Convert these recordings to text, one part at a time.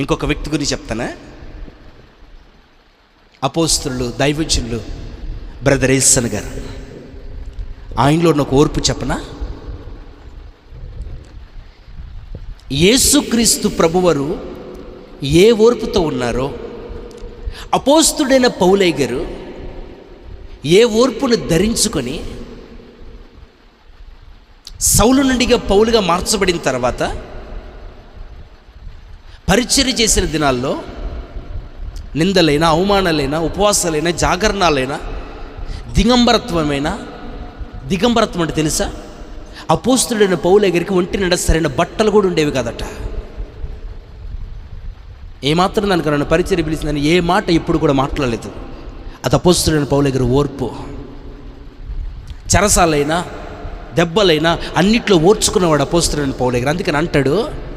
ఇంకొక వ్యక్తి గురించి చెప్తానా? అపోస్తులు దైవజనులు బ్రదర్ ఏసన్ గారు ఆయనలో ఉన్న ఒక ఓర్పు చెప్పనా? యేసుక్రీస్తు ప్రభువారు ఏ ఓర్పుతో ఉన్నారో అపోస్తుడైన పౌలయ్య గారు ఏ ఓర్పును ధరించుకొని సౌలు నుండిగా పౌలుగా మార్చబడిన తర్వాత పరిచర్య చేసిన దినాల్లో నిందలైనా అవమానాలైనా ఉపవాసాలైనా జాగరణాలైనా దిగంబరత్వమైన దిగంబరత్వం అంటే తెలుసా? అపోస్తుడైన పౌలు దగ్గరికి ఒంటి నిండా సరైన బట్టలు కూడా ఉండేవి కాదట. ఏమాత్రం దానికి నన్ను పరిచయం పిలిచిందని ఏ మాట ఇప్పుడు కూడా మాట్లాడలేదు. అది అపోస్తుడైన పౌలు దగ్గర ఓర్పు. చెరసాలైనా దెబ్బలైనా అన్నిట్లో ఓర్చుకున్నవాడు అపోస్తుడైన పౌల దగ్గర. అందుకని అంటాడు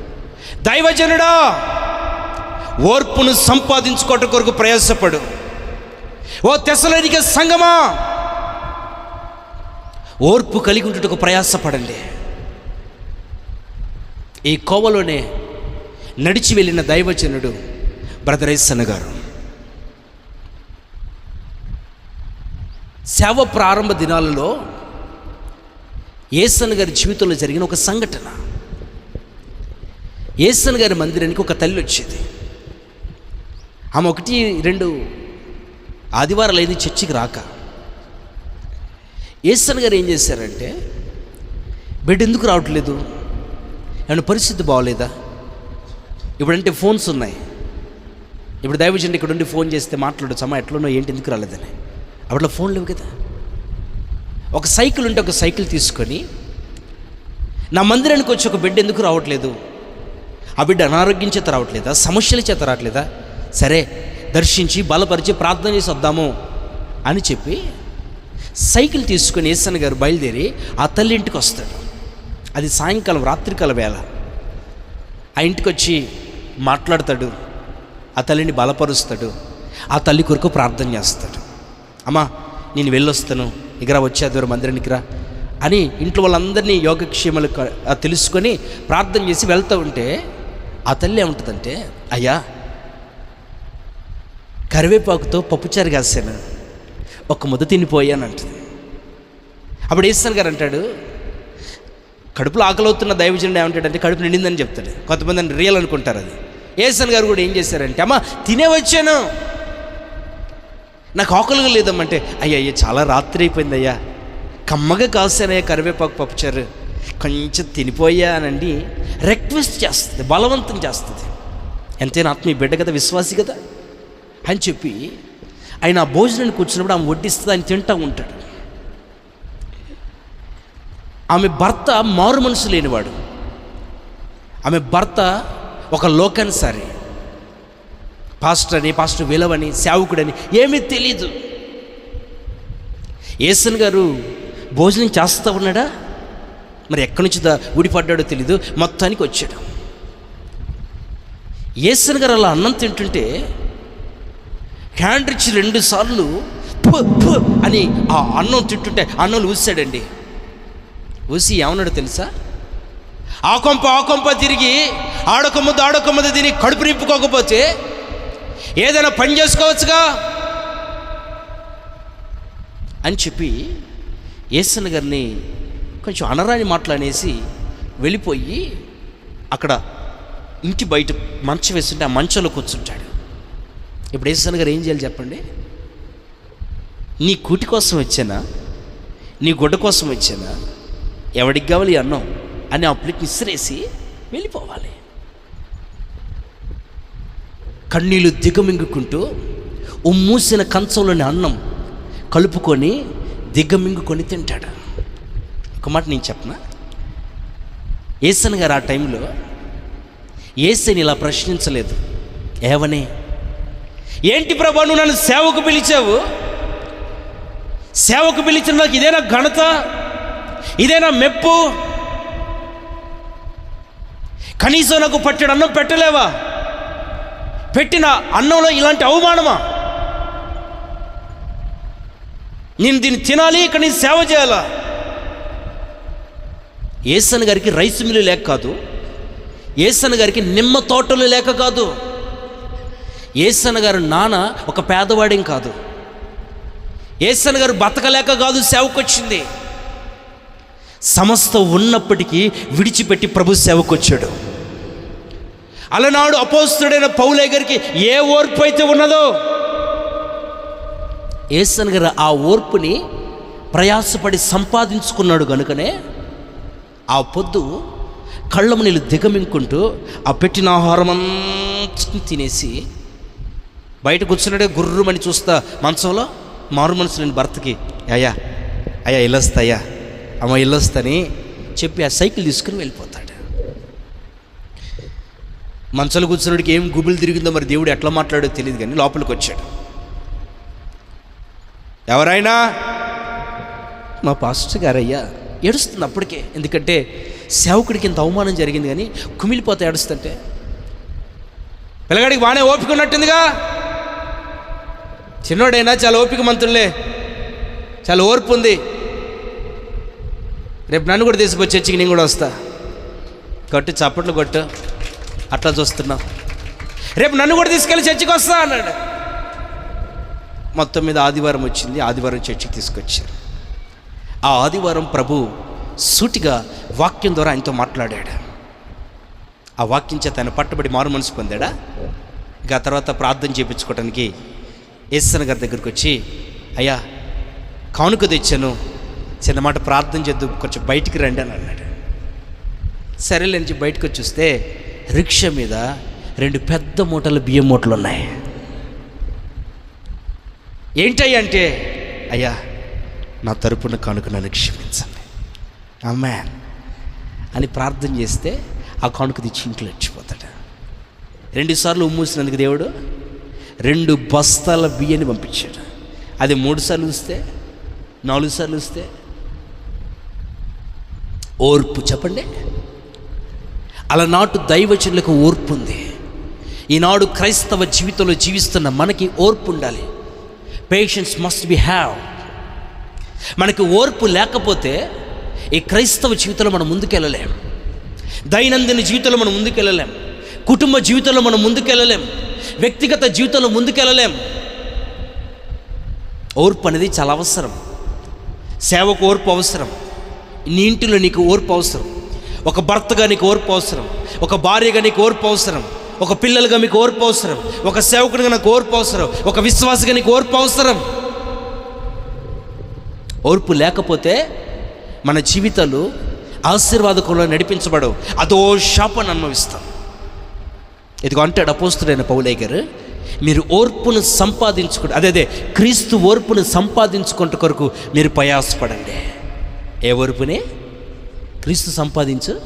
దైవజనుడా ఓర్పును సంపాదించుకోవటం కొరకు ప్రయాసపడు. ఓ తెసలనిక సంగమా ఓర్పు కలిగి ఉంటుటకు ప్రయాసపడండి. ఈ కోవలోనే నడిచి వెళ్ళిన దైవజనుడు బ్రదర్ ఎస్సన్న గారు. సేవ ప్రారంభ దినాలలో ఏసన్ గారి జీవితంలో జరిగిన ఒక సంఘటన. ఏసన్ గారి మందిరానికి ఒక తల్లి వచ్చేది. ఆమె ఒకటి రెండు ఆదివారాలు అయింది చర్చికి రాక. ఏసన్ గారు ఏం చేశారంటే బిడ్డ ఎందుకు రావట్లేదు? ఏమైనా పరిస్థితి బాగోలేదా? ఇప్పుడంటే ఫోన్స్ ఉన్నాయి. ఇప్పుడు దయవచండి ఇక్కడ ఉండి ఫోన్ చేస్తే మాట్లాడచ్చు అమ్మ ఎట్లున్నా ఏంటి? ఎందుకు రాలేదని? అప్పట్లో ఫోన్ లేవు కదా. ఒక సైకిల్ ఉంటే ఒక సైకిల్ తీసుకొని నా మందిరానికి వచ్చి ఒక బిడ్డ ఎందుకు రావట్లేదు? ఆ బిడ్డ అనారోగ్యం చేత రావట్లేదా? సమస్యల చేత రావట్లేదా? సరే దర్శించి బలపరిచి ప్రార్థన చేసి వద్దాము అని చెప్పి సైకిల్ తీసుకొని ఏసన్ గారు బయలుదేరి ఆ తల్లి ఇంటికి వస్తాడు. అది సాయంకాలం రాత్రికాల వేళ. ఆ ఇంటికి వచ్చి మాట్లాడతాడు. ఆ తల్లిని బలపరుస్తాడు. ఆ తల్లి కొరకు ప్రార్థన చేస్తాడు. అమ్మా నేను వెళ్ళొస్తాను. ఇకరా వచ్చే దూరం మందిరానికి రా అని ఇంట్లో వాళ్ళందరినీ యోగక్షేమాలు తెలుసుకొని ప్రార్థన చేసి వెళ్తూ ఉంటే ఆ తల్లి ఏముంటుందంటే అయ్యా కరివేపాకుతో పప్పుచారు కాసాను ఒక ముద్ద తినిపోయాను అంటుంది. అప్పుడు ఈశ్వర్ గారు అంటాడు కడుపులో ఆకలవుతున్న దైవజనుడు ఏమంటాడంటే కడుపు నిండిందని చెప్తాడు. కొంతమంది అని రియల్ అనుకుంటారు అది. ఏసన్ గారు కూడా ఏం చేశారంటే అమ్మ తినే వచ్చాను. నాకు ఆకలిగా లేదమ్మంటే అయ్యా అయ్యా చాలా రాత్రి అయిపోయింది అయ్యా కమ్మగా కాల్సానయ్యా కరివేపాకు పప్పుచారు కొంచెం తినిపోయానండి. రిక్వెస్ట్ చేస్తుంది బలవంతం చేస్తుంది. ఎంతైనా ఆత్మీయ బిడ్డ కదా విశ్వాసి కదా? అని చెప్పి ఆయన ఆ భోజనాన్ని కూర్చున్నప్పుడు ఆమె వడ్డిస్తుంది ఆయన తింటూ ఉంటాడు. ఆమె భర్త మారు మనసు లేనివాడు. ఆమె భర్త ఒక లోకానుసారి పాస్టర్ అని పాస్టర్ విలవని సేవకుడని ఏమీ తెలీదు. ఏసన్ గారు భోజనం చేస్తూ ఉన్నాడా? మరి ఎక్కడి నుంచి దా ఊడిపడ్డాడో తెలీదు. మొత్తానికి వచ్చాడు. ఏసన్ గారు అలా అన్నం తింటుంటే హ్యాండ్ ఇచ్చి రెండు సార్లు పు పు అని ఆ అన్నం తింటుంటే అన్నం ఊసాడండి. ఊసి ఏమన్నాడు తెలుసా? ఆ కొంప ఆ కొంప తిరిగి ఆడొక ముద్ద ఆడొక ముద్ద తిని కడుపు నింపుకోకపోతే ఏదైనా పని చేసుకోవచ్చుగా? అని చెప్పి ఏసన్న గారిని కొంచెం అనరాని మాట్లాడేసి వెళ్ళిపోయి అక్కడ ఇంటి బయట మంచం వేస్తుంటే ఆ మంచంలో కూర్చుంటాడు. ఇప్పుడు ఏసన్న గారు ఏం చేయాలి చెప్పండి? నీ కూటి కోసం వచ్చానా? నీ గుడ్డ కోసం వచ్చానా? ఎవడికి కావాలి అన్నం అని ఆ ప్లేట్ ఇసిరేసి వెళ్ళిపోవాలి. కన్నీళ్ళు దిగమింగుకుంటూ ఉమ్మూసిన కంచంలోని అన్నం కలుపుకొని దిగమింగుకొని తింటాడు. ఒక మాట నేను చెప్పనా? ఏసన్ గారు ఆ టైంలో ఏసని ఇలా ప్రశ్నించలేదు. ఏవనే? ఏంటి ప్రభా నువ్వు నన్ను సేవకు పిలిచావు? సేవకు పిలిచిన నాకు ఇదేనా ఘనత? ఇదేనా మెప్పు? కనీసం నాకు పట్టెడు అన్నం పెట్టలేవా? పెట్టిన అన్నంలో ఇలాంటి అవమానమా? నేను దీన్ని తినాలి ఇక్కడ నేను సేవ చేయాలా? ఏసన్ గారికి రైస్ మిల్లు లేక కాదు. ఏసన్ గారికి నిమ్మ తోటలు లేక కాదు. ఏసన్ గారు నాన్న ఒక పేదవాడేం కాదు. ఏసన్ గారు బతకలేక కాదు సేవకొచ్చింది. సమస్త ఉన్నప్పటికీ విడిచిపెట్టి ప్రభు సేవకొచ్చాడు. అలనాడు అపోస్తుడైన పౌలే గారికి ఏ ఓర్పు అయితే ఉన్నదో? ఏసన్ గారు ఆ ఓర్పుని ప్రయాసపడి సంపాదించుకున్నాడు కనుకనే ఆ పొద్దు కళ్ళము నీళ్ళు దిగమింకుంటూ ఆ పెట్టిన ఆహారం అంతా తినేసి బయట కూర్చున్నాడే గుర్రుమని చూస్తా మంచంలో మారు మనసు లేని భర్తకి అయ్యా అయ్యా ఇల్లొస్తాయా అమ్మ ఇల్లొస్తని చెప్పి ఆ సైకిల్ తీసుకుని వెళ్ళిపోతాడు. మంచాలు కూర్చున్నడికి ఏం గుబులు తిరిగిందో మరి దేవుడు ఎట్లా మాట్లాడో తెలియదు కానీ లోపలికి వచ్చాడు. ఎవరైనా? మా పాస్టర్ గారయ్యా ఏడుస్తుంది అప్పటికే ఎందుకంటే సేవకుడికి ఇంత అవమానం జరిగింది కానీ కుమిలిపోతే ఏడుస్తుంటే. పిల్లగాడికి బాగానే ఓపిక ఉన్నట్టుందిగా. చిన్నోడైనా చాలా ఓపిక మంతులే చాలా ఓర్పు ఉంది. రేపు నన్ను కూడా తీసుకొచ్చి చర్చికి నేను కూడా వస్తా. కొట్టు చప్పట్లు కొట్టు. అట్లా చూస్తున్నావు రేపు నన్ను కూడా తీసుకెళ్ళి చర్చికి వస్తా అన్నాడు. మొత్తం మీద ఆదివారం వచ్చింది. ఆదివారం చర్చికి తీసుకొచ్చారు. ఆ ఆదివారం ప్రభు సూటిగా వాక్యం ద్వారా ఆయనతో మాట్లాడాడు. ఆ వాక్యం చేత ఆయన పట్టుబడి మారు మనసు పొందాడా? ఇక తర్వాత ప్రార్థన చేయించుకోవడానికి ఎస్సన్ గారి దగ్గరికి వచ్చి అయ్యా కానుక తెచ్చాను. చిన్నమాట ప్రార్థన చేద్దు కొంచెం బయటికి రండి అని అన్నాడు. సరేలే నుంచి బయటకు వచ్చి చూస్తే రిక్షా మీద రెండు పెద్ద మూటలు బియ్యం మూటలు ఉన్నాయి. ఏంటయ్యా అంటే? అయ్యా నా తరపున కానుక నన్ను క్షమించండి. అమ్మా అని ప్రార్థన చేస్తే ఆ కానుక తెచ్చి ఇంట్లో వచ్చిపోతాడు రెండుసార్లు ఉమ్మూసినందుకు దేవుడు రెండు బస్తాల బియ్యాన్ని పంపించాడు. అది మూడు సార్లు ఇస్తే నాలుగు సార్లు ఇస్తే ఓర్పు చెప్పండి. అలనాటు దైవచనులకు ఓర్పు ఉంది. ఈనాడు క్రైస్తవ జీవితంలో జీవిస్తున్న మనకి ఓర్పు ఉండాలి. పేషెన్స్ మస్ట్ బి హ్యావ్ మనకి ఓర్పు లేకపోతే ఈ క్రైస్తవ జీవితంలో మనం ముందుకెళ్ళలేం. దైనందిన జీవితంలో మనం ముందుకెళ్ళలేం. కుటుంబ జీవితంలో మనం ముందుకెళ్ళలేం. వ్యక్తిగత జీవితంలో ముందుకెళ్ళలేం. ఓర్పు అనేది చాలా అవసరం. సేవకు ఓర్పు అవసరం. నీ ఇంటిలో నీకు ఓర్పు అవసరం. ఒక భర్తగా నీకు ఓర్పు అవసరం. ఒక భార్యగా నీకు ఓర్పు అవసరం. ఒక పిల్లలుగా మీకు ఓర్పు అవసరం. ఒక సేవకుడిగా నాకు ఓర్పు అవసరం. ఒక విశ్వాసగా నీకు ఓర్పు అవసరం. ఓర్పు లేకపోతే మన జీవితాలు ఆశీర్వాదకంలో నడిపించబడవు. అదో శాపాన్ని అనుభవిస్తాం. ఇదిగో అంటాడు అపోస్తుడైన పౌలయ్య గారు మీరు ఓర్పును సంపాదించుకుంటు అదే అదే క్రీస్తు ఓర్పును సంపాదించుకుంట కొరకు మీరు ప్రయాసపడండి. ఏ ఓర్పుని? క్రీస్తు సంపాదించు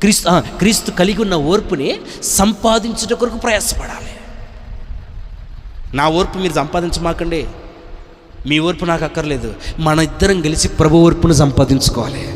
క్రీస్తు క్రీస్తు కలిగి ఉన్న ఓర్పుని సంపాదించుట కొరకు ప్రయాసపడాలి. నా ఓర్పు మీరు సంపాదించమాకండి. మీ ఓర్పు నాకు అక్కర్లేదు. మన ఇద్దరం కలిసి ప్రభు ఓర్పును సంపాదించుకోవాలి.